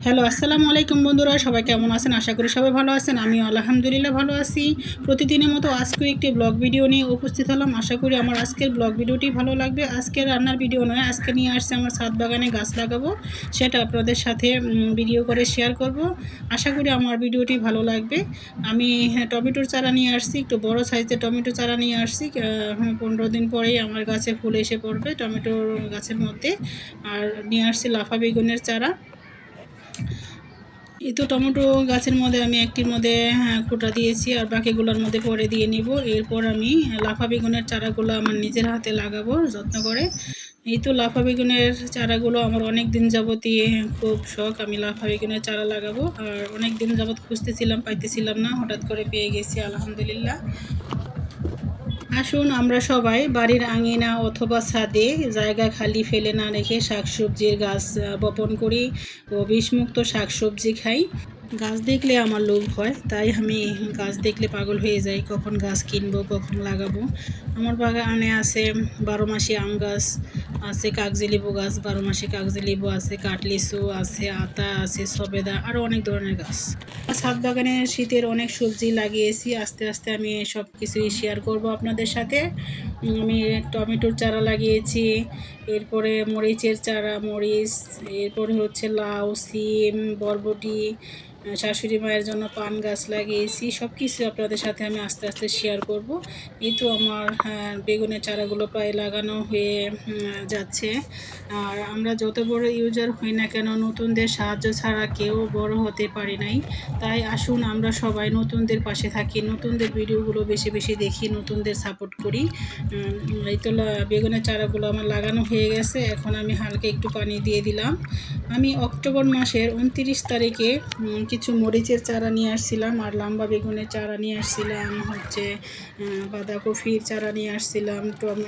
Hello আসসালামু আলাইকুম বন্ধুরা সবাই কেমন আছেন? আশা করি সবাই ভালো আছেন। আমি আলহামদুলিল্লাহ ভালো আছি। প্রতিদিনের মতো আজকেও একটি ব্লগ ভিডিও নিয়ে উপস্থিত হলাম। আশা করি আমার আজকের ব্লগ ভিডিওটি ভালো লাগবে। আজকের রান্নার ভিডিও নয় আজকে নিয়ে আসছে আমার ছাদ বাগানে গাছ লাগাবো। সেটা আপনাদের সাথে ভিডিও করে শেয়ার করব। আশা করি আমার ভিডিওটি ভালো লাগবে। আমি হ্যাঁ, টমেটোর চারা নিয়ে আসছি একটু বড় সাইজের টমেটো চারা নিয়ে আসছি। হ্যাঁ, পনেরো দিন পরেই আমার গাছে ফুল এসে পড়বে টমেটোর গাছের মধ্যে। আর নিয়ে আসছি লাফা বেগুনের চারা। এই তো টমেটো গাছের মধ্যে আমি একটির মধ্যে হ্যাঁ, খোটা দিয়েছি আর বাকিগুলোর মধ্যে পরে দিয়ে নিব। এরপর আমি লাফা বেগুনের চারাগুলো আমার নিজের হাতে লাগাবো যত্ন করে। এই তো লাফা বেগুনের চারাগুলো আমার অনেক দিন যাবতই খুব শখ আমি লাফা বেগুনের চারা লাগাবো। আর অনেক দিন যাবত খুঁজতেছিলাম পাইতেছিলাম না হঠাৎ করে পেয়ে গেছি আলহামদুলিল্লাহ। আসুন আমরা সবাই বাড়ির আঙিনা অথবা ছাদে জায়গা খালি ফেলে না রেখে শাকসবজির গাছ বপন করি ও বিষমুক্ত শাকসবজি খাই। গাছ দেখলে আমার লোভ হয়, তাই আমি গাছ দেখলে পাগল হয়ে যাই, কখন গাছ কিনবো, কখন লাগাবো। আমার বাগানে আছে বারো মাসি আম গাছ, আছে কাগজি লেবু গাছ, বারো মাসে কাগজি লেবু আছে কাঠলিচু আছে, আতা আছে, সবেদা আরও অনেক ধরনের গাছ। ছাদ বাগানে শীতের অনেক সবজি লাগিয়েছি, আস্তে আস্তে আমি সব কিছুই শেয়ার করব আপনাদের সাথে। আমি টমেটোর চারা লাগিয়েছি, এরপরে মরিচের চারা, মরিচ, এরপরে হচ্ছে লাউ, সিম, বরবটি শাশুড়ি মায়ের জন্য পান গাছ লাগিয়েছি। সব কিছু আপনাদের সাথে আমি আস্তে আস্তে শেয়ার করব। এই তো আমার বেগুনের চারাগুলো প্রায় লাগানো হয়ে যাচ্ছে। আর আমরা যত বড় ইউজার হই না কেন, নতুনদের সাহায্য ছাড়া কেউ বড় হতে পারি নাই। তাই আসুন আমরা সবাই নতুনদের পাশে থাকি, নতুনদের ভিডিওগুলো বেশি বেশি দেখি, নতুনদের সাপোর্ট করি। এই তো বেগুনের চারাগুলো আমার লাগানো হয়ে গেছে। এখন আমি হালকে একটু পানি দিয়ে দিলাম। আমি অক্টোবর মাসের উনত্রিশ তারিখে কিছু মরিচের চারা নিয়ে আসছিলাম আর লম্বা বেগুনের চারা নিয়ে আসছিলাম। হচ্ছে বাঁধাকপির চারা নিয়ে আসছিলাম, টম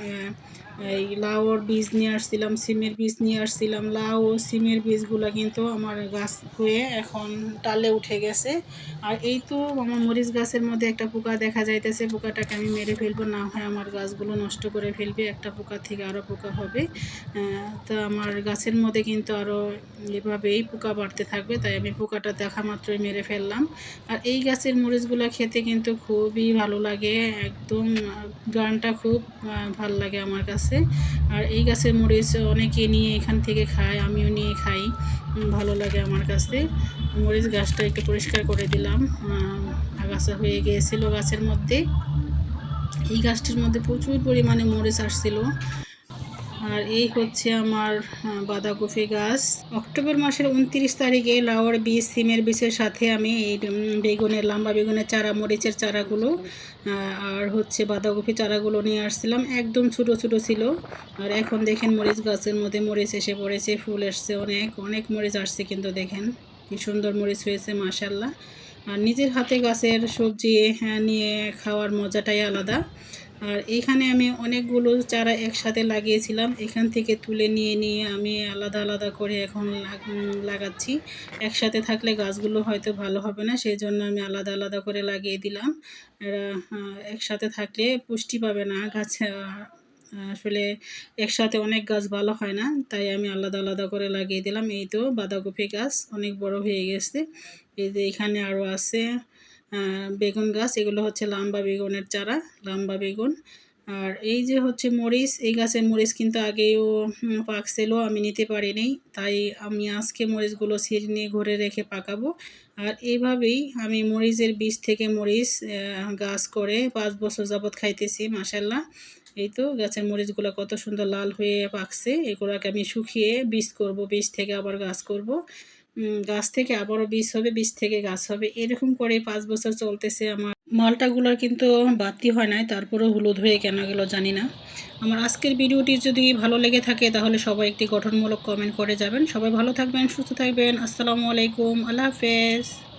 এই লাউর বীজ নিয়ে আসছিলাম, সিমের বীজ নিয়ে আসছিলাম। লাউ সিমের বীজগুলো কিন্তু আমার গাছ হয়ে এখন টালে উঠে গেছে। আর এই তো আমার মরিচ গাছের মধ্যে একটা পোকা দেখা যাইতেছে। পোকাটাকে আমি মেরে ফেলব, না হয় আমার গাছগুলো নষ্ট করে ফেলবে। একটা পোকা থেকে আরও পোকা হবে। তো আমার গাছের মধ্যে কিন্তু আরও এভাবেই পোকা বাড়তে থাকবে, তাই আমি পোকাটা দেখা মাত্রই মেরে ফেললাম। আর এই গাছের মরিচগুলো খেতে কিন্তু খুবই ভালো লাগে। একদম গানটা খুব ভালো লাগে আমার কাছে। আর এই গাছের মরিচ অনেকে নিয়ে এখান থেকে খায়, আমিও নিয়ে খাই। ভালো লাগে আমার কাছে। মরিচ গাছটা একটু পরিষ্কার করে দিলাম। আগাছা হয়ে গিয়েছিল গাছের মধ্যে। এই গাছটির মধ্যে প্রচুর পরিমাণে মরিচ আসছিল। আর এই হচ্ছে আমার বাঁধাকপি গাছ। অক্টোবর মাসের উনত্রিশ তারিখে লাউর বীজ সিমের বীজের সাথে আমি এই বেগুনের লম্বা বেগুনের চারা মরিচের চারাগুলো আর হচ্ছে বাঁধাকপি চারাগুলো নিয়ে আসছিলাম। একদম ছোটো ছোটো ছিল। আর এখন দেখেন মরিচ গাছের মধ্যে মরিচ এসে পড়েছে ফুল এসছে অনেক অনেক মরিচ আসছে কিন্তু দেখেন। কি সুন্দর মরিচ হয়েছে মাশাল্লাহ আর নিজের হাতে গাছের সবজি হ্যাঁ, নিয়ে খাওয়ার মজাটাই আলাদা। আর এইখানে আমি অনেকগুলো চারা একসাথে লাগিয়েছিলাম। এখান থেকে তুলে নিয়ে নিয়ে আমি আলাদা আলাদা করে এখন লাগাচ্ছি। একসাথে থাকলে গাছগুলো হয়তো ভালো হবে না সেই জন্য আমি আলাদা আলাদা করে লাগিয়ে দিলাম। এরা একসাথে থাকলে পুষ্টি পাবে না। গাছ আসলে একসাথে অনেক গাছ ভালো হয় না, তাই আমি আলাদা আলাদা করে লাগিয়ে দিলাম। এই তো বাঁধাকপি গাছ অনেক বড় হয়ে গেছে। এই যে এখানে আরও আছে। বেগুন গাছ, এগুলো হচ্ছে লম্বা বেগুনের চারা, লাম্বা বেগুন। আর এই যে হচ্ছে মরিচ, এই গাছের মরিচ কিন্তু আগেও পাকছিল আমি নিতে পারিনি। তাই আমি আজকে মরিচগুলো ছিঁড়ে নিয়ে ঘরে রেখে পাকাবো। আর এইভাবেই আমি মরিচের বীজ থেকে মরিচ গাছ করে পাঁচ বছর যাবৎ খাইতেছি মাসাল্লাহ এই তো গাছের মরিচগুলো কত সুন্দর লাল হয়ে পাকছে। এগুলোকে আমি শুকিয়ে বীজ করব, বীজ থেকে আবার গাছ করব। গাছ থেকে আবারও বীজ হবে, বীজ থেকে গাছ হবে। এরকম করে পাঁচ বছর চলতেছে আমার। মালটাগুলোর কিন্তু বাতি হয় নাই, তারপরেও হলুদ হয়ে কেন গেল জানি না। আমার আজকের ভিডিওটি যদি ভালো লেগে থাকে, তাহলে সবাই একটি গঠনমূলক কমেন্ট করে যাবেন। সবাই ভালো থাকবেন, সুস্থ থাকবেন। আসসালামু আলাইকুম, আল্লাহ হাফেজ।